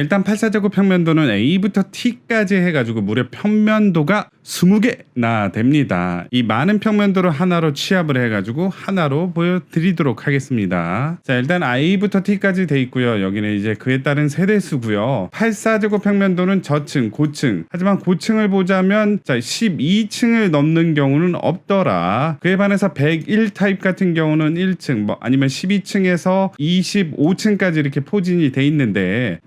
자, 일단 84제곱 평면도는 A부터 T까지 해가지고 무려 평면도가 20개나 됩니다. 이 많은 평면도를 하나로 취합을 해가지고 하나로 보여드리도록 하겠습니다. 자, 일단 A부터 T까지 돼 있고요. 여기는 이제 그에 따른 세대수고요. 84제곱 평면도는 저층, 고층. 하지만 고층을 보자면 자, 12층을 넘는 경우는 없더라. 그에 반해서 101 타입 같은 경우는 1층, 뭐 아니면 12층에서 25층까지 이렇게 포진이 돼 있는데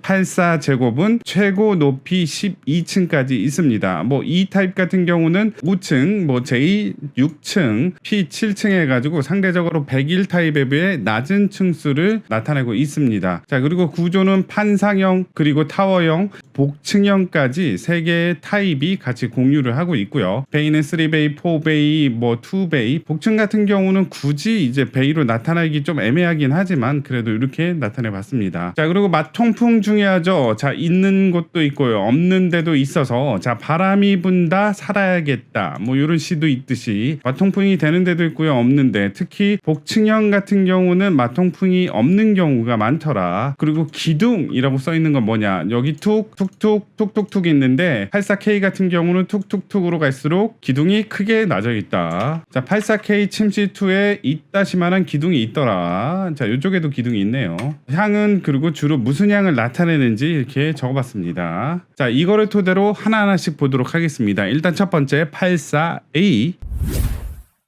84제곱은 최고 높이 12층까지 있습니다. 뭐 E 타입 같은 경우는 5층, 뭐 J 6층, P 7층 해가지고 상대적으로 101 타입에 비해 낮은 층수를 나타내고 있습니다. 자 그리고 구조는 판상형 그리고 타워형, 복층형까지 세 개의 타입이 같이 공유를 하고 있고요. 베이는 3베이, 4베이, 뭐 2베이, 복층 같은 경우는 굳이 이제 베이로 나타나기 좀 애매하긴 하지만 그래도 이렇게 나타내 봤습니다. 자 그리고 맛통풍 중요하죠. 자 있는 곳도 있고요. 없는 데도 있어서 자 바람이 분다 살아야겠다. 뭐 이런 시도 있듯이 맛통풍이 되는 데도 있고요. 없는데 특히 복층형 같은 경우는 맛통풍이 없는 경우가 많더라. 그리고 기둥이라고 써 있는 건 뭐냐? 여기 툭 툭툭 툭툭툭 있는데 84K 같은 경우는 툭툭툭으로 갈수록 기둥이 크게 낮아 있다. 자 84K 침시2에 있다시만한 기둥이 있더라. 자 이쪽에도 기둥이 있네요. 향은 그리고 주로 무슨 향을 나타내는지 이렇게 적어봤습니다. 자 이거를 토대로 하나하나씩 보도록 하겠습니다. 일단 첫 번째 84A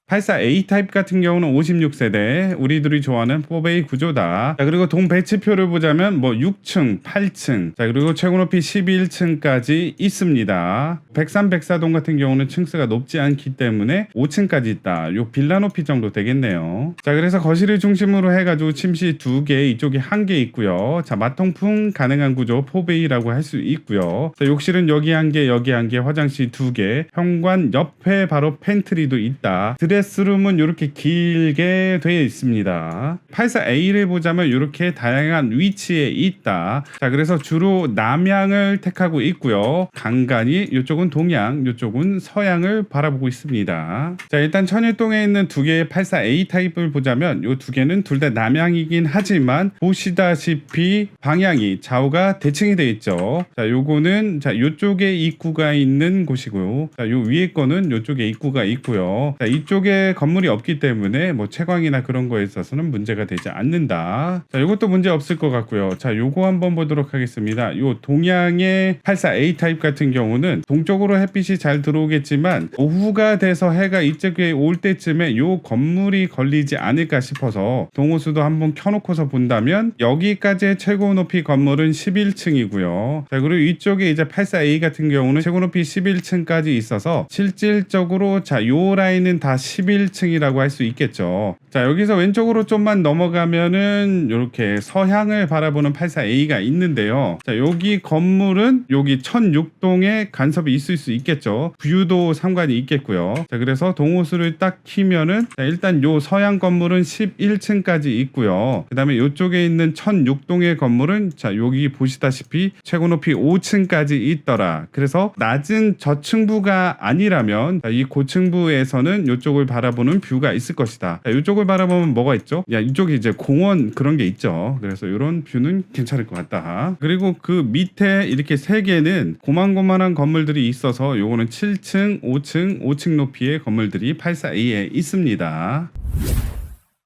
84A 타입 같은 경우는 56세대 우리들이 좋아하는 4베이 구조다. 자 그리고 동 배치표를 보자면 뭐 6층, 8층, 자 그리고 최고 높이 11층까지 있습니다. 103, 104동 같은 경우는 층수가 높지 않기 때문에 5층까지 있다. 요 빌라 높이 정도 되겠네요. 자 그래서 거실을 중심으로 해가지고 침실 2개, 이쪽에 1개 있고요. 자 마통풍 가능한 구조 4베이라고 할 수 있고요. 자 욕실은 여기 한 개, 여기 한 개, 화장실 2개, 현관 옆에 바로 팬트리도 있다. 드레 스룸은 이렇게 길게 되어 있습니다. 84A를 보자면 이렇게 다양한 위치에 있다. 자, 그래서 주로 남향을 택하고 있고요. 간간히 이쪽은 동양, 이쪽은 서양을 바라보고 있습니다. 자, 일단 천일동에 있는 두 개의 84A 타입을 보자면 이 두 개는 둘 다 남향이긴 하지만 보시다시피 방향이 좌우가 대칭이 되어 있죠. 자, 요거는 자, 요쪽에 입구가 있는 곳이고요. 자, 요 위에 거는 요쪽에 입구가 있고요. 자, 이쪽에 건물이 없기 때문에 뭐 채광이나 그런 거에 있어서는 문제가 되지 않는다. 자, 요것도 문제 없을 것 같고요. 자, 요거 한번 보도록 하겠습니다. 요 동양의 84A 타입 같은 경우는 동쪽으로 햇빛이 잘 들어오겠지만 오후가 돼서 해가 이쪽에 올 때쯤에 요 건물이 걸리지 않을까 싶어서 동호수도 한번 켜놓고서 본다면 여기까지의 최고 높이 건물은 11층이고요. 자, 그리고 이쪽에 이제 84A 같은 경우는 최고 높이 11층까지 있어서 실질적으로 자, 요 라인은 다 11층이라고 할 수 있겠죠. 자, 여기서 왼쪽으로 좀만 넘어가면은 이렇게 서향을 바라보는 84A가 있는데요. 자, 여기 건물은 여기 1006동에 간섭이 있을 수 있겠죠. 뷰도 상관이 있겠고요. 자, 그래서 동호수를 딱 키면은 자, 일단 요 서양 건물은 11층까지 있고요. 그다음에 이쪽에 있는 1006동의 건물은 자, 여기 보시다시피 최고 높이 5층까지 있더라. 그래서 낮은 저층부가 아니라면 자, 이 고층부에서는 이쪽을 바라보는 뷰가 있을 것이다. 자, 이쪽을 바라보면 뭐가 있죠? 야, 이쪽에 이제 공원 그런 게 있죠. 그래서 이런 뷰는 괜찮을 것 같다. 그리고 그 밑에 이렇게 세 개는 고만고만한 건물들이 있어서 요거는 7층, 5층, 5층 높이의 건물들이 84A에 있습니다.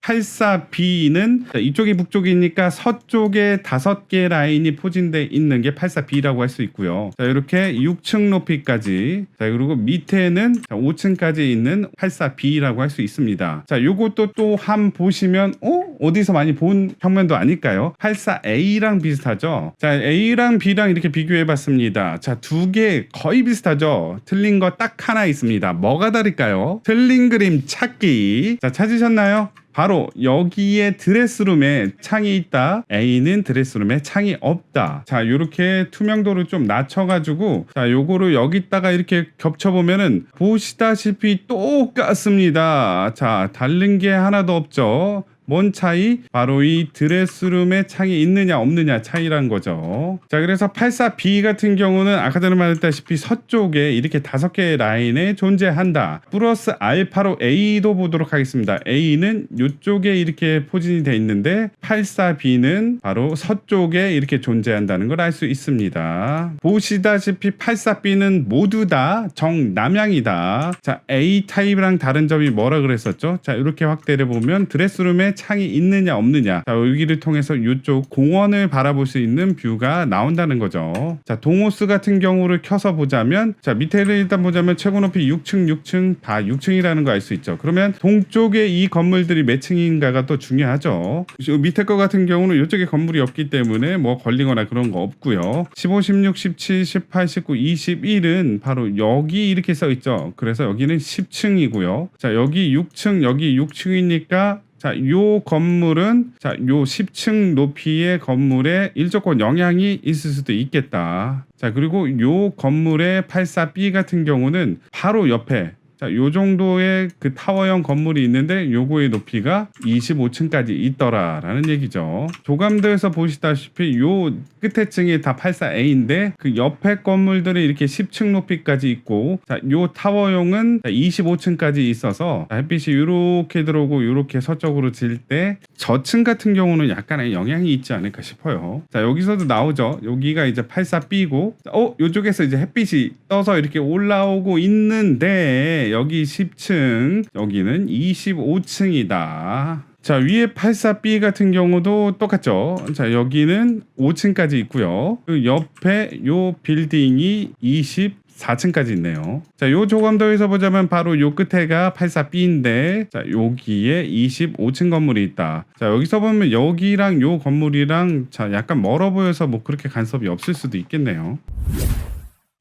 84B는 이쪽이 북쪽이니까 서쪽에 다섯 개 라인이 포진돼 있는 게 84B라고 할 수 있고요. 자, 이렇게 6층 높이까지. 자, 그리고 밑에는 5층까지 있는 84B라고 할 수 있습니다. 자, 요것도 또 한 보시면 어? 어디서 많이 본 평면도 아닐까요? 84A랑 비슷하죠. 자, A랑 B랑 이렇게 비교해 봤습니다. 자, 두 개 거의 비슷하죠. 틀린 거 딱 하나 있습니다. 뭐가 다를까요? 틀린 그림 찾기. 자, 찾으셨나요? 바로 여기에 드레스룸에 창이 있다. A는 드레스룸에 창이 없다. 자, 요렇게 투명도를 좀 낮춰가지고, 자, 요거를 여기다가 이렇게 겹쳐보면은 보시다시피 똑같습니다. 자, 다른 게 하나도 없죠. 뭔 차이? 바로 이 드레스룸에 창이 있느냐 없느냐 차이란 거죠. 자, 그래서 84B 같은 경우는 아까 전에 말했다시피 서쪽에 이렇게 다섯 개의 라인에 존재한다. 플러스 알파로 A도 보도록 하겠습니다. A는 이쪽에 이렇게 포진이 돼 있는데 84B는 바로 서쪽에 이렇게 존재한다는 걸 알 수 있습니다. 보시다시피 84B는 모두 다 정남향이다. 자, A 타입이랑 다른 점이 뭐라 그랬었죠? 자, 이렇게 확대를 보면 드레스룸에 창이 있느냐 없느냐. 자, 여기를 통해서 이쪽 공원을 바라볼 수 있는 뷰가 나온다는 거죠. 자, 동호스 같은 경우를 켜서 보자면 자, 밑에를 일단 보자면 최고 높이 6층, 6층 다 6층이라는 거 알 수 있죠. 그러면 동쪽에 이 건물들이 몇 층인가가 또 중요하죠. 요 밑에 거 같은 경우는 이쪽에 건물이 없기 때문에 뭐 걸리거나 그런 거 없고요. 15, 16, 17, 18, 19, 21은 바로 여기 이렇게 써 있죠. 그래서 여기는 10층이고요. 자, 여기 6층, 여기 6층이니까 자, 요 건물은 자, 요 10층 높이의 건물에 일조권 영향이 있을 수도 있겠다. 자, 그리고 요 건물의 84B 같은 경우는 바로 옆에 자, 요 정도의 그 타워형 건물이 있는데 요거의 높이가 25층까지 있더라라는 얘기죠. 조감도에서 보시다시피 요 끝에 층이 다 84A인데 그 옆에 건물들이 이렇게 10층 높이까지 있고 자, 요 타워형은 25층까지 있어서 자, 햇빛이 요렇게 들어오고 요렇게 서쪽으로 질 때 저층 같은 경우는 약간의 영향이 있지 않을까 싶어요. 자, 여기서도 나오죠. 여기가 이제 84B고 어, 요쪽에서 이제 햇빛이 떠서 이렇게 올라오고 있는데 여기 10층, 여기는 25층이다. 자, 위에 84B 같은 경우도 똑같죠. 자, 여기는 5층까지 있고요. 그 옆에 요 빌딩이 24층까지 있네요. 자, 요 조감도에서 보자면 바로 요 끝에가 84B인데, 자, 여기에 25층 건물이 있다. 자, 여기서 보면 여기랑 요 건물이랑 자, 약간 멀어 보여서 뭐 그렇게 간섭이 없을 수도 있겠네요.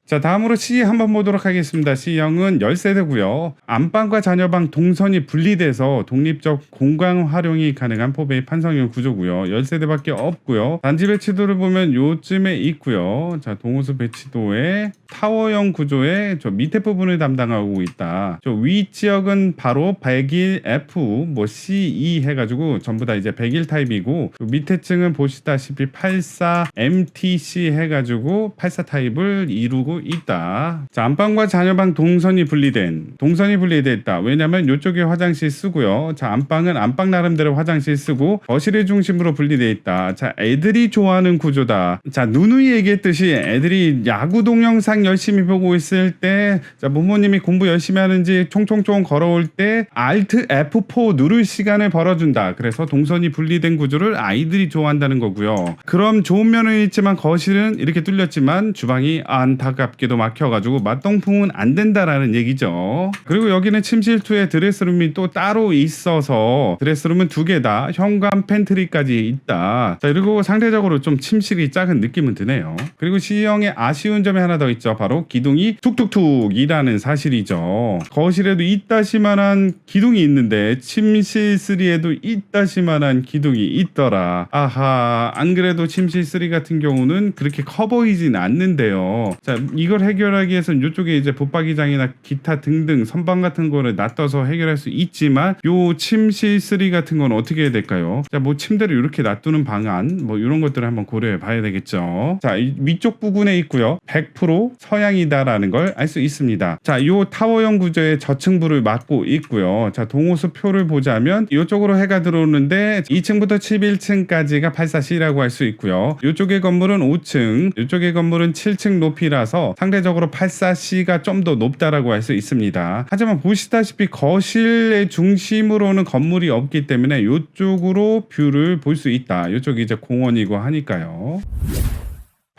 자 다음으로 C 한번 보도록 하겠습니다. C형은 10세대고요. 안방과 자녀방 동선이 분리돼서 독립적 공간 활용이 가능한 포베이 판상형 구조고요. 10세대밖에 없고요. 단지 배치도를 보면 요쯤에 있고요. 자 동호수 배치도에 타워형 구조의 저 밑에 부분을 담당하고 있다. 저 위 지역은 바로 101 F 뭐 CE 해가지고 전부 다 이제 101 타입이고 그 밑에 층은 보시다시피 84 MTC 해가지고 84 타입을 이루고 있다. 자, 안방과 자녀방 동선이 분리된 동선이 분리됐다. 왜냐면 이쪽에 화장실 쓰고요. 자, 안방은 안방 나름대로 화장실 쓰고 거실을 중심으로 분리돼 있다. 자, 애들이 좋아하는 구조다. 자, 누누이 얘기했듯이 애들이 야구 동영상 열심히 보고 있을 때 자, 부모님이 공부 열심히 하는지 총총총 걸어올 때 Alt F4 누를 시간을 벌어준다. 그래서 동선이 분리된 구조를 아이들이 좋아한다는 거고요. 그럼 좋은 면은 있지만 거실은 이렇게 뚫렸지만 주방이 안타깝 게도 막혀가지고 맛동풍은 안 된다라는 얘기죠. 그리고 여기는 침실2에 드레스룸이 또 따로 있어서 드레스룸은 두 개다. 현관 팬트리까지 있다. 자, 그리고 상대적으로 좀 침실이 작은 느낌은 드네요. 그리고 C형의 아쉬운 점이 하나 더 있죠. 바로 기둥이 툭툭툭이라는 사실이죠. 거실에도 있다시만한 기둥이 있는데 침실 3에도 있다시만한 기둥이 있더라. 아하, 안 그래도 침실 3 같은 경우는 그렇게 커 보이진 않는데요. 자, 이걸 해결하기 위해서는 이쪽에 이제 붙박이장이나 기타 등등 선반 같은 거를 놔둬서 해결할 수 있지만 요 침실 3 같은 건 어떻게 해야 될까요? 자, 뭐 침대를 이렇게 놔두는 방안 뭐 이런 것들을 한번 고려해 봐야 되겠죠. 자, 이 위쪽 부분에 있고요. 100% 서양이다라는 걸 알 수 있습니다. 자, 요 타워형 구조의 저층부를 맡고 있고요. 자, 동호수 표를 보자면 이쪽으로 해가 들어오는데 2층부터 11층까지가 84C라고 할 수 있고요. 이쪽의 건물은 5층, 이쪽의 건물은 7층 높이라서 상대적으로 84C가 좀 더 높다라고 할 수 있습니다. 하지만 보시다시피 거실의 중심으로는 건물이 없기 때문에 이쪽으로 뷰를 볼 수 있다. 이쪽이 이제 공원이고 하니까요.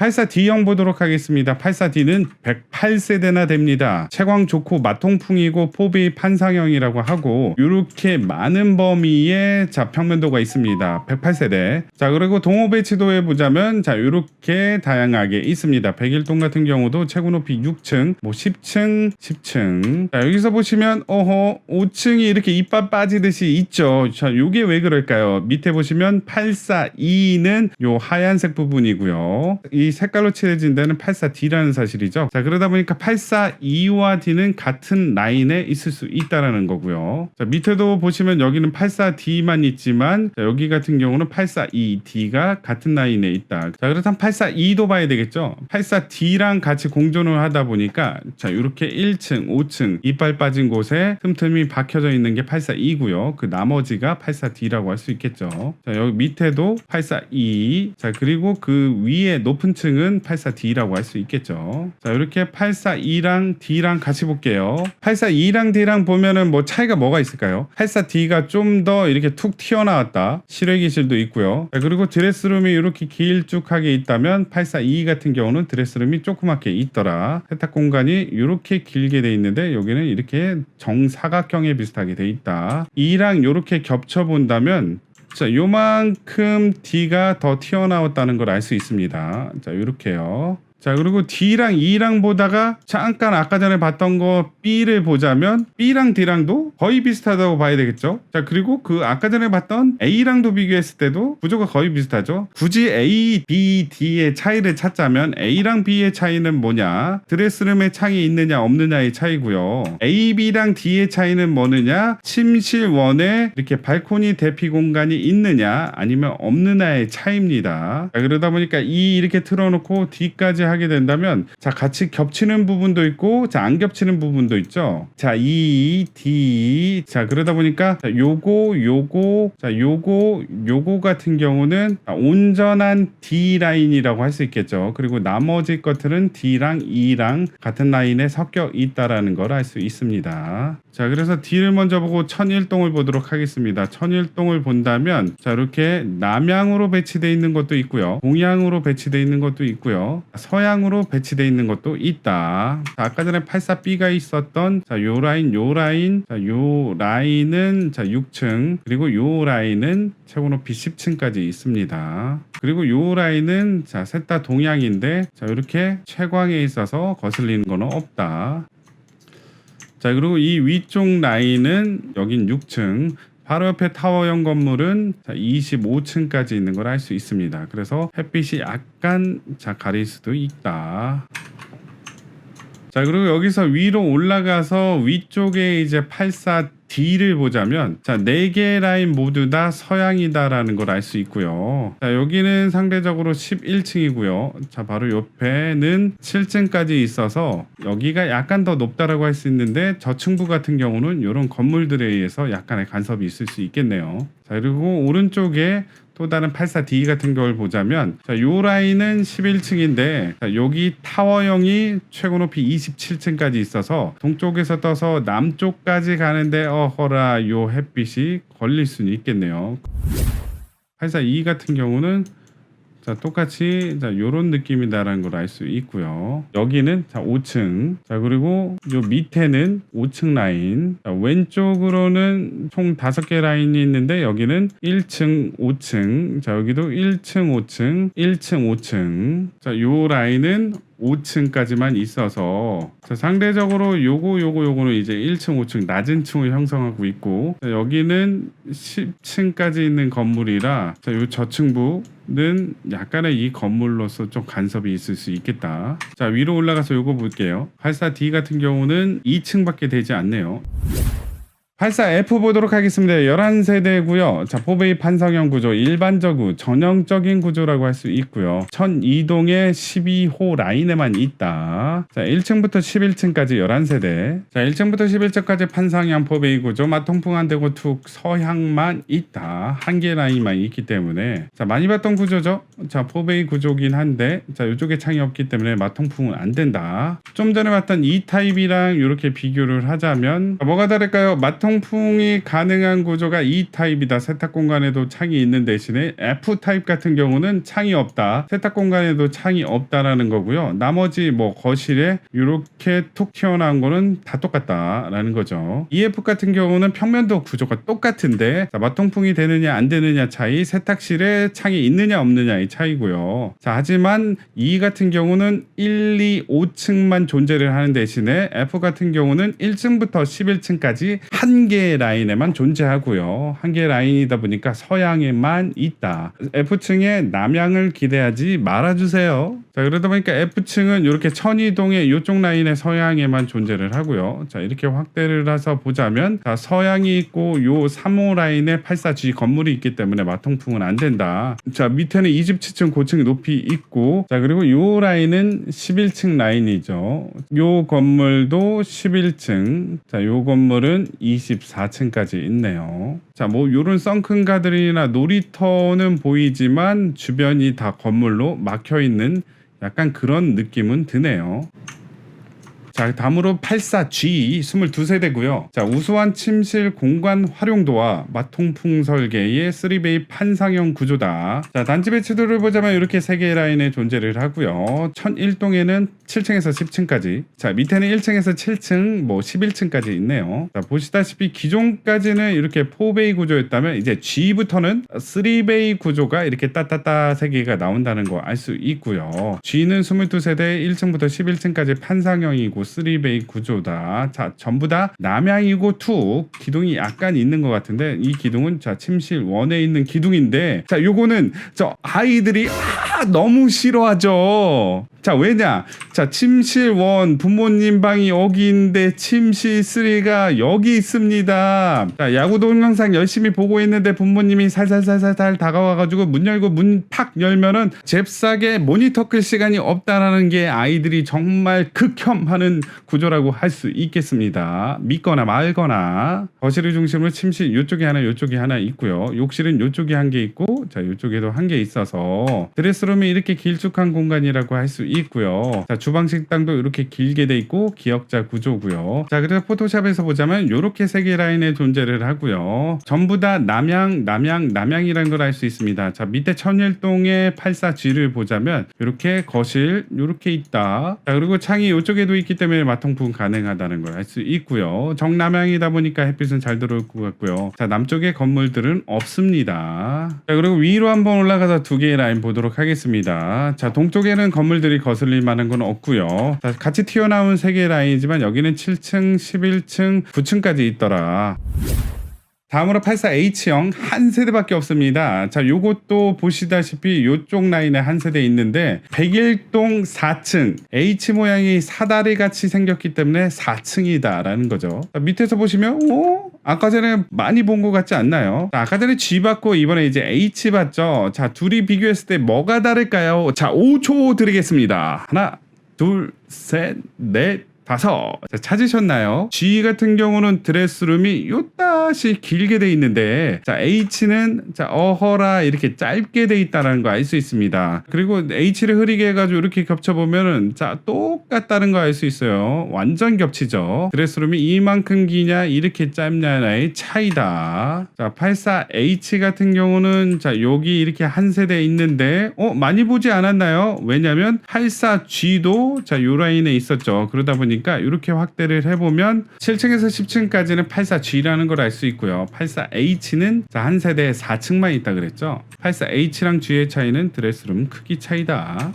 84D형 보도록 하겠습니다. 84D는 108세대나 됩니다. 채광 좋고 마통풍이고 포비 판상형이라고 하고 이렇게 많은 범위의 자 평면도가 있습니다. 108세대. 자 그리고 동호 배치도에 보자면 자 이렇게 다양하게 있습니다. 101동 같은 경우도 최고 높이 6층, 뭐 10층, 10층. 자 여기서 보시면 어허 5층이 이렇게 이빨 빠지듯이 있죠. 자 요게 왜 그럴까요? 밑에 보시면 842는 요 하얀색 부분이고요. 이이 색깔로 칠해진 데는 84D라는 사실이죠. 자, 그러다 보니까 84E와 D는 같은 라인에 있을 수 있다라는 거고요. 자, 밑에도 보시면 여기는 84D만 있지만 자, 여기 같은 경우는 84ED가 같은 라인에 있다. 자, 그렇다면 84E도 봐야 되겠죠. 84D랑 같이 공존을 하다 보니까 자, 이렇게 1층, 5층 이빨 빠진 곳에 틈틈이 박혀져 있는 게 84E고요. 그 나머지가 84D라고 할 수 있겠죠. 자, 여기 밑에도 84E. 자, 그리고 그 위에 높은 층은 84D라고 할 수 있겠죠. 자, 이렇게 84E랑 D랑 같이 볼게요. 84E랑 D랑 보면은 뭐 차이가 뭐가 있을까요? 84D가 좀 더 이렇게 툭 튀어나왔다. 실외기실도 있고요. 자, 그리고 드레스룸이 이렇게 길쭉하게 있다면 84E 같은 경우는 드레스룸이 조그맣게 있더라. 세탁 공간이 이렇게 길게 돼 있는데 여기는 이렇게 정사각형에 비슷하게 돼 있다. E랑 이렇게 겹쳐 본다면 자, 요만큼 D가 더 튀어나왔다는 걸 알 수 있습니다. 자, 요렇게요. 자, 그리고 D랑 E랑 보다가 잠깐 아까 전에 봤던 거 B를 보자면 B랑 D랑도 거의 비슷하다고 봐야 되겠죠. 자, 그리고 그 아까 전에 봤던 A랑도 비교했을 때도 구조가 거의 비슷하죠. 굳이 A, B, D의 차이를 찾자면 A랑 B의 차이는 뭐냐? 드레스룸에 창이 있느냐 없느냐의 차이고요. A, B랑 D의 차이는 뭐느냐? 침실원에 이렇게 발코니 대피 공간이 있느냐 아니면 없느냐의 차이입니다. 자, 그러다 보니까 E 이렇게 틀어놓고 D까지 하게 된다면 자 같이 겹치는 부분도 있고 자 안 겹치는 부분도 있죠. 자 E, D 자 그러다 보니까 자, 요거 요거 자 요거 요거 같은 경우는 자, 온전한 D 라인이라고 할 수 있겠죠. 그리고 나머지 것들은 D랑 E랑 같은 라인에 섞여 있다라는 걸 알 수 있습니다. 자 그래서 D를 먼저 보고 천일동을 보도록 하겠습니다. 천일동을 본다면 자 이렇게 남향으로 배치되어 있는 것도 있고요. 동향으로 배치되어 있는 것도 있고요. 서 양으로 배치되어 있는 것도 있다. 자, 아까 전에 84B가 있었던 자, 요 라인 요 라인 자, 요 라인은 자 6층 그리고 요 라인은 최고 높이 10층까지 있습니다. 그리고 요 라인은 자 셋 다 동향인데 자 이렇게 채광에 있어서 거슬리는 거는 없다. 자 그리고 이 위쪽 라인은 여긴 6층 바로 옆에 타워형 건물은 25층까지 있는 걸 알 수 있습니다. 그래서 햇빛이 약간 자 가릴 수도 있다. 자 그리고 여기서 위로 올라가서 위쪽에 이제 84D를 보자면 자네개 라인 모두 다 서양이다라는 걸 알 수 있고요. 자 여기는 상대적으로 11층이고요. 자 바로 옆에는 7층까지 있어서 여기가 약간 더 높다라고 할 수 있는데 저층부 같은 경우는 이런 건물들에 의해서 약간의 간섭이 있을 수 있겠네요. 자 그리고 오른쪽에 또 다른 84D 같은 걸 보자면 자, 요 라인은 11층인데 자, 여기 타워형이 최고 높이 27층까지 있어서 동쪽에서 떠서 남쪽까지 가는데 어허라 요 햇빛이 걸릴 수는 있겠네요. 84E 같은 경우는 자 똑같이 자 요런 느낌이다라는 걸 알 수 있고요. 여기는 자 5층. 자 그리고 요 밑에는 5층 라인. 자, 왼쪽으로는 총 5개 라인이 있는데 여기는 1층 5층. 자 여기도 1층 5층 1층 5층. 자 요 라인은 5층까지만 있어서 자, 상대적으로 요거 요거 요거는 이제 1층 5층 낮은 층을 형성하고 있고 자, 여기는 10층까지 있는 건물이라 자, 요 저층부는 약간의 이 건물로서 좀 간섭이 있을 수 있겠다. 자 위로 올라가서 요거 볼게요. 84D 같은 경우는 2층밖에 되지 않네요. 84F 보도록 하겠습니다. 11세대고요. 자, 포베이 판성형 구조, 일반적 구, 전형적인 구조라고 할 수 있고요. 1002동의 12호 라인에만 있다. 자, 1층부터 11층까지 11세대. 자, 1층부터 11층까지 판상형 포베이 구조, 마통풍 안 되고 툭 서향만 있다. 한 개 라인만 있기 때문에 자, 많이 봤던 구조죠. 자, 포베이 구조긴 한데 자, 이쪽에 창이 없기 때문에 마통풍은 안 된다. 좀 전에 봤던 E 타입이랑 이렇게 비교를 하자면 자, 뭐가 다를까요? 마통 풍이 가능한 구조가 E 타입이다. 세탁 공간에도 창이 있는 대신에 F 타입 같은 경우는 창이 없다. 세탁 공간에도 창이 없다라는 거고요. 나머지 뭐 거실에 이렇게 툭 튀어나온 거는 다 똑같다라는 거죠. EF 같은 경우는 평면도 구조가 똑같은데 자, 마통풍이 되느냐 안 되느냐 차이, 세탁실에 창이 있느냐 없느냐의 차이고요. 자, 하지만 E 같은 경우는 1, 2, 5층만 존재를 하는 대신에 F 같은 경우는 1층부터 11층까지 한한 개의 라인에만 존재하고요. 한 개의 라인이다 보니까 서양에만 있다. F층에 남양을 기대하지 말아주세요. 자 그러다 보니까 F층은 이렇게 천이동의 이쪽 라인의 서양에만 존재를 하고요. 자 이렇게 확대를 해서 보자면 자, 서양이 있고 요 3호 라인에 84G 건물이 있기 때문에 마통풍은 안 된다. 자 밑에는 27층 고층 높이 있고 자 그리고 요 라인은 11층 라인이죠. 요 건물도 11층. 자 요 건물은 24층까지 있네요. 자 뭐 요런 썬큰 가들이나 놀이터는 보이지만 주변이 다 건물로 막혀 있는 약간 그런 느낌은 드네요. 자, 다음으로 84G 22세대고요. 자, 우수한 침실 공간 활용도와 마통풍 설계의 3베이 판상형 구조다. 자, 단지 배치도를 보자면 이렇게 세 개의 라인에 존재를 하고요. 1001동에는 7층에서 10층까지. 자, 밑에는 1층에서 7층, 뭐 11층까지 있네요. 자, 보시다시피 기존까지는 이렇게 4베이 구조였다면 이제 G부터는 3베이 구조가 이렇게 따따따 세 개가 나온다는 거 알 수 있고요. G는 22세대 1층부터 11층까지 판상형이고 3베이 구조다. 자, 전부 다 남양이고 2 기둥이 약간 있는 것 같은데 이 기둥은 자 침실 원에 있는 기둥인데 자 요거는 저 아이들이 아 너무 싫어하죠. 자 왜냐? 자 침실 원 부모님 방이 여기인데 침실 3가 여기 있습니다. 자 야구 동영상 열심히 보고 있는데 부모님이 살살살살살 다가와가지고 문 열고 문 팍 열면은 잽싸게 모니터 끌 시간이 없다라는 게 아이들이 정말 극혐하는 구조라고 할 수 있겠습니다. 믿거나 말거나 거실을 중심으로 침실 이쪽에 하나 이쪽에 하나 있고요. 욕실은 이쪽에 한 개 있고 자 이쪽에도 한 개 있어서 드레스룸이 이렇게 길쭉한 공간이라고 할수 있고요. 자 주방 식당도 이렇게 길게 돼 있고 기역자 구조고요. 자 그래서 포토샵에서 보자면 이렇게 세 개 라인의 존재를 하고요. 전부 다 남양 남양 남양이라는 걸 알 수 있습니다. 자 밑에 천일동의 84G를 보자면 이렇게 거실 이렇게 있다. 자 그리고 창이 이쪽에도 있기 때문에 마통풍 가능하다는 걸 알 수 있고요. 정남향이다 보니까 햇빛은 잘 들어올 것 같고요. 자 남쪽의 건물들은 없습니다. 자 그리고 위로 한번 올라가서 두 개의 라인 보도록 하겠습니다. 자 동쪽에는 건물들이 거슬릴 만한 건 없고요. 자 같이 튀어나온 세 개의 라인이지만 여기는 7층, 11층, 9층까지 있더라. 다음으로 84H형 한 세대밖에 없습니다. 자, 요것도 보시다시피 요쪽 라인에 한 세대 있는데 101동 4층 H 모양이 사다리 같이 생겼기 때문에 4층이다라는 거죠. 자, 밑에서 보시면 오 아까 전에 많이 본 것 같지 않나요? 자, 아까 전에 G 받고 이번에 이제 H 받죠. 자, 둘이 비교했을 때 뭐가 다를까요? 자, 5초 드리겠습니다. 하나, 둘, 셋, 넷, 다섯. 자, 찾으셨나요? G 같은 경우는 드레스룸이 요따 시 길게 돼 있는데 자 H는 자 어허라 이렇게 짧게 돼 있다는 거 알 수 있습니다. 그리고 H를 흐리게 해가지고 이렇게 겹쳐 보면은 자 똑같다는 거 알 수 있어요. 완전 겹치죠. 드레스룸이 이만큼 기냐 이렇게 짧냐의 차이다. 자 84H 같은 경우는 자 여기 이렇게 한 세대 있는데 어 많이 보지 않았나요? 왜냐면 84G도 자요 라인에 있었죠. 그러다 보니까 이렇게 확대를 해보면 7층에서 10층까지는 84G라는 걸 알 수 있고요. 84H는 자, 한 세대에 4층만 있다 그랬죠. 84H랑 G의 차이는 드레스룸 크기 차이다.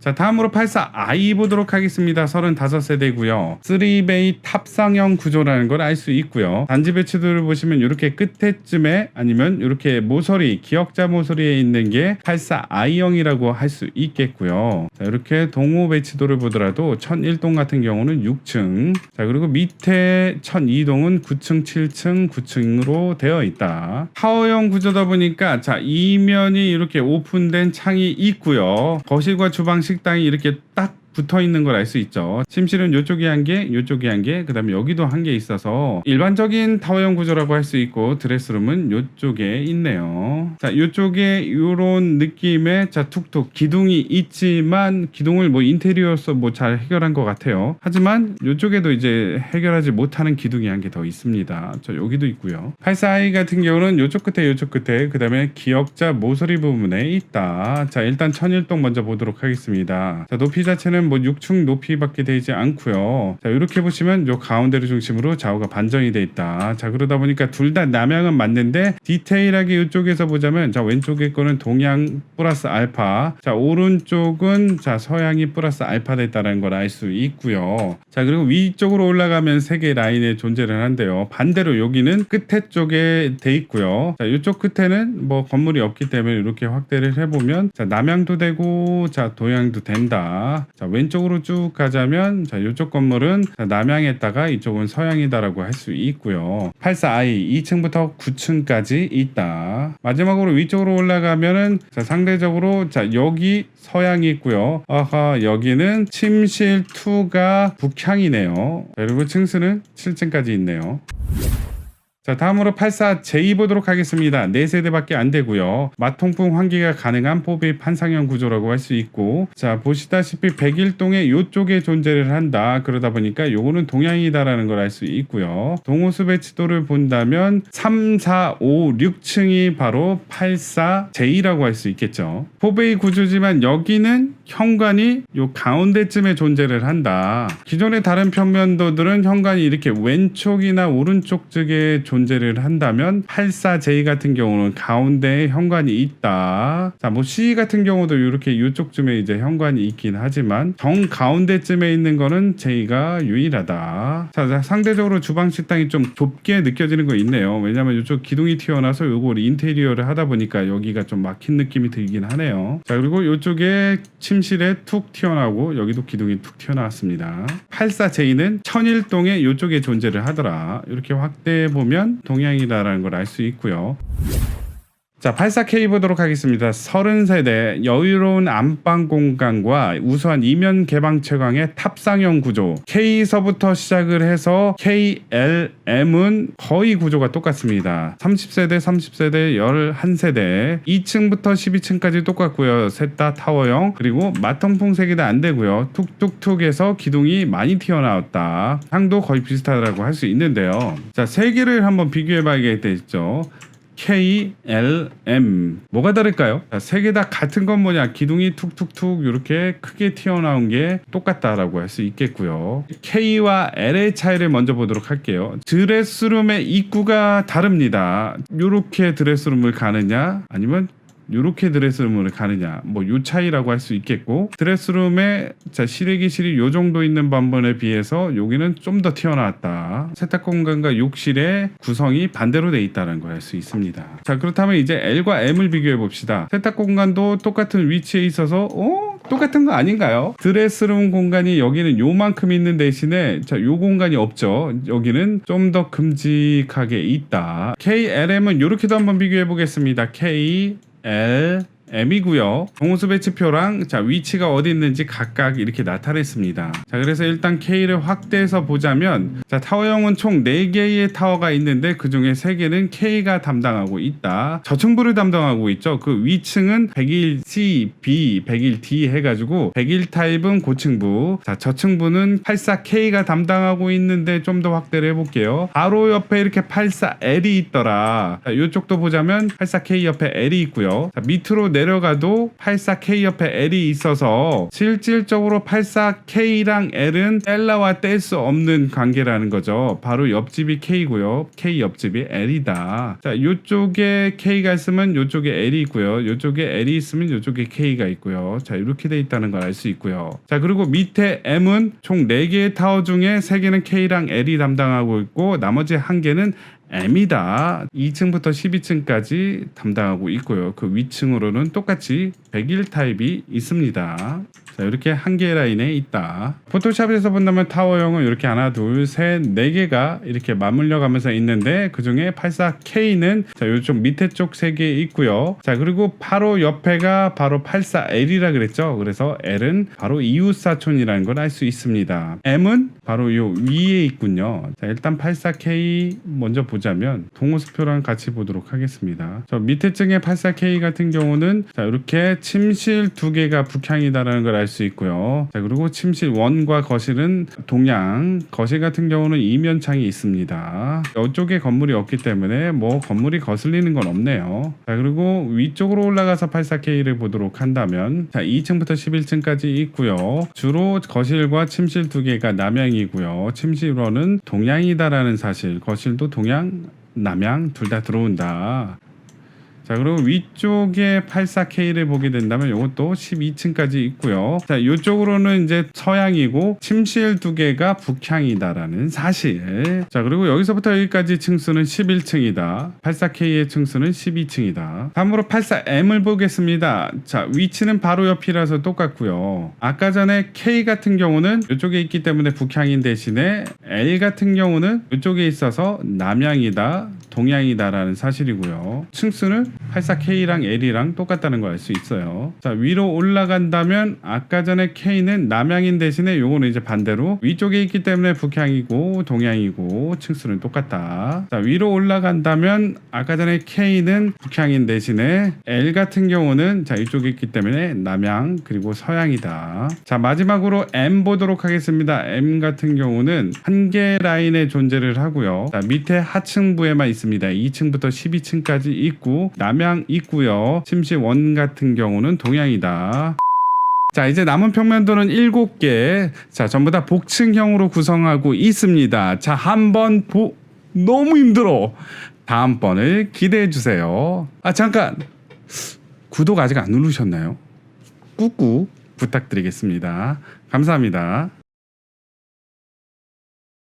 자 다음으로 84i 보도록 하겠습니다. 35세대고요. 3베이 탑상형 구조라는 걸 알 수 있고요. 단지 배치도를 보시면 이렇게 끝에쯤에 아니면 이렇게 모서리 기역자 모서리에 있는 게 84i형이라고 할 수 있겠고요. 자 이렇게 동호 배치도를 보더라도 1001동 같은 경우는 6층 자 그리고 밑에 1002동은 9층 7층 9층으로 되어 있다. 타워형 구조다 보니까 자 이면이 이렇게 오픈된 창이 있고요. 거실과 주방 식당이 이렇게 딱 붙어 있는 걸 알 수 있죠. 침실은 이쪽에 한 개, 이쪽에 한 개, 그 다음에 여기도 한 개 있어서 일반적인 타워형 구조라고 할 수 있고 드레스룸은 이쪽에 있네요. 자, 이쪽에 이런 느낌의 자 툭툭 기둥이 있지만 기둥을 뭐 인테리어로서 뭐 잘 해결한 것 같아요. 하지만 이쪽에도 이제 해결하지 못하는 기둥이 한 개 더 있습니다. 저 여기도 있고요. 84i 같은 경우는 이쪽 끝에 이쪽 끝에 그 다음에 기역자 모서리 부분에 있다. 자, 일단 천일동 먼저 보도록 하겠습니다. 자, 높이 자체는 뭐 6층 높이밖에 되지 않고요. 자, 이렇게 보시면 요 가운데를 중심으로 좌우가 반전이 돼 있다. 자, 그러다 보니까 둘 다 남향은 맞는데 디테일하게 이쪽에서 보자면 자, 왼쪽에 거는 동양 플러스 알파. 자, 오른쪽은 자, 서양이 플러스 알파가 있다는 걸 알 수 있고요. 자, 그리고 위쪽으로 올라가면 세 개의 라인의 존재를 한대요. 반대로 여기는 끝에 쪽에 돼 있고요. 자, 이쪽 끝에는 뭐 건물이 없기 때문에 이렇게 확대를 해보면 자, 남향도 되고 자, 동향도 된다. 자, 왼쪽으로 쭉 가자면 자, 이쪽 건물은 자, 남향에다가 이쪽은 서양이다라고 할 수 있고요. 84i 2층부터 9층까지 있다. 마지막으로 위쪽으로 올라가면은 자, 상대적으로 자, 여기 서양이 있고요. 아하, 여기는 침실 2가 북향이네요. 자, 그리고 층수는 7층까지 있네요. 자 다음으로 84J 보도록 하겠습니다. 4세대밖에 안 되고요. 마통풍 환기가 가능한 포비 판상형 구조라고 할 수 있고 자 보시다시피 101동에 요쪽에 존재를 한다. 그러다 보니까 요거는 동양이다라는 걸 알 수 있고요. 동호수 배치도를 본다면 3, 4, 5, 6층이 바로 84J라고 할 수 있겠죠. 포베이 구조지만 여기는 현관이 요 가운데쯤에 존재를 한다. 기존의 다른 평면도들은 현관이 이렇게 왼쪽이나 오른쪽 쪽에 존재 를 한다면 84J 같은 경우는 가운데에 현관이 있다. 자, 뭐 C 같은 경우도 이렇게 이쪽쯤에 이제 현관이 있긴 하지만 정 가운데쯤에 있는 거는 J가 유일하다. 자, 자, 상대적으로 주방 식당이 좀 좁게 느껴지는 거 있네요. 왜냐면 이쪽 기둥이 튀어나와서 요거 인테리어를 하다 보니까 여기가 좀 막힌 느낌이 들긴 하네요. 자, 그리고 이쪽에 침실에 툭 튀어나오고 여기도 기둥이 툭 튀어나왔습니다. 84J는 천일동에 이쪽에 존재를 하더라. 이렇게 확대해 보면 동양이다라는 걸 알 수 있고요. 자, 84K 보도록 하겠습니다. 30세대 여유로운 안방 공간과 우수한 이면 개방 채광의 탑상형 구조. K서부터 시작을 해서 KLM은 거의 구조가 똑같습니다. 30세대, 30세대, 11세대, 2층부터 12층까지 똑같고요. 셋 다 타워형. 그리고 마통풍 색이 다 안 되고요. 툭툭툭에서 기둥이 많이 튀어나왔다. 향도 거의 비슷하다고 할 수 있는데요. 자, 세 개를 한번 비교해 봐야겠죠. K, L, M. 뭐가 다를까요? 세 개 다 같은 건 뭐냐? 기둥이 툭툭툭 이렇게 크게 튀어나온 게 똑같다라고 할 수 있겠고요. K와 L의 차이를 먼저 보도록 할게요. 드레스룸의 입구가 다릅니다. 이렇게 드레스룸을 가느냐? 아니면 요렇게 드레스룸을 가느냐 뭐 요 차이라고 할 수 있겠고 드레스룸에 자 실외기실이 요 정도 있는 반면에 비해서 여기는 좀 더 튀어나왔다 세탁 공간과 욕실의 구성이 반대로 돼 있다는 걸 알 수 있습니다 자 그렇다면 이제 L과 M을 비교해 봅시다 세탁 공간도 똑같은 위치에 있어서 어 똑같은 거 아닌가요? 드레스룸 공간이 여기는 요만큼 있는 대신에 자, 요 공간이 없죠. 여기는 좀 더 큼직하게 있다. KLM은 이렇게도 한번 비교해 보겠습니다. K L M이고요. 동호수 배치표랑 자 위치가 어디 있는지 각각 이렇게 나타냈습니다. 자 그래서 일단 K를 확대해서 보자면 자 타워형은 총 4개의 타워가 있는데 그 중에 3개는 K가 담당하고 있다. 저층부를 담당하고 있죠. 그 위층은 101C, B, 101D 해가지고 101 타입은 고층부, 자 저층부는 84K가 담당하고 있는데 좀 더 확대를 해볼게요. 바로 옆에 이렇게 84L이 있더라. 자, 이쪽도 보자면 84K 옆에 L이 있고요. 자, 밑으로 내려가도 84K 옆에 L이 있어서 실질적으로 84K랑 L은 뗄라와 뗄 수 없는 관계라는 거죠. 바로 옆집이 K고요. K 옆집이 L이다. 자, 이쪽에 K가 있으면 이쪽에 L이 있고요. 이쪽에 L이 있으면 이쪽에 K가 있고요. 자, 이렇게 돼 있다는 걸 알 수 있고요. 자, 그리고 밑에 M은 총 4개의 타워 중에 3개는 K랑 L이 담당하고 있고 나머지 한 개는 M이다. 2층부터 12층까지 담당하고 있고요. 그 위층으로는 똑같이 101 타입이 있습니다. 자, 이렇게 한 개의 라인에 있다. 포토샵에서 본다면 타워형은 이렇게 하나, 둘, 셋, 네 개가 이렇게 맞물려 가면서 있는데 그 중에 84K는 자, 이쪽 밑에 쪽 세 개 있고요. 자, 그리고 바로 옆에가 바로 84L이라 그랬죠. 그래서 L은 바로 이웃사촌이라는 걸 알 수 있습니다. M은 바로 요 위에 있군요. 자, 일단 84K 먼저 보 자면 동호수표랑 같이 보도록 하겠습니다. 저 밑에 층의 84K 같은 경우는 자, 이렇게 침실 두 개가 북향이다라는 걸 알 수 있고요. 자, 그리고 침실 원과 거실은 동양, 거실 같은 경우는 이면 창이 있습니다. 이쪽에 건물이 없기 때문에 뭐 건물이 거슬리는 건 없네요. 자, 그리고 위쪽으로 올라가서 84K를 보도록 한다면 자, 2층부터 11층까지 있고요. 주로 거실과 침실 두 개가 남양이고요. 침실원은 동양이다라는 사실, 거실도 동양, 남양 둘 다 들어온다. 자 그리고 위쪽에 84K를 보게 된다면 이것도 12층까지 있고요. 자 이쪽으로는 이제 서양이고 침실 두 개가 북향이다라는 사실. 자 그리고 여기서부터 여기까지 층수는 11층이다. 84K의 층수는 12층이다. 다음으로 84M을 보겠습니다. 자 위치는 바로 옆이라서 똑같고요. 아까 전에 K 같은 경우는 이쪽에 있기 때문에 북향인 대신에 L 같은 경우는 이쪽에 있어서 남향이다. 동양이다라는 사실이고요. 층수는 84K랑 L이랑 똑같다는 걸 알 수 있어요. 자, 위로 올라간다면 아까 전에 K는 남양인 대신에 요거는 이제 반대로 위쪽에 있기 때문에 북향이고 동양이고 층수는 똑같다. 자, 위로 올라간다면 아까 전에 K는 북향인 대신에 L 같은 경우는 자, 이쪽에 있기 때문에 남양 그리고 서양이다. 자, 마지막으로 M 보도록 하겠습니다. M 같은 경우는 한 개 라인에 존재를 하고요. 자, 밑에 하층부에만 있습니다. 2층부터 12층까지 있고 남양 있고요. 침실 원 같은 경우는 동양이다. 자 이제 남은 평면도는 7개. 자 전부 다 복층형으로 구성하고 있습니다. 자 한번 보 너무 힘들어. 다음번을 기대해 주세요. 아 잠깐. 구독 아직 안 누르셨나요? 꾹꾹 부탁드리겠습니다. 감사합니다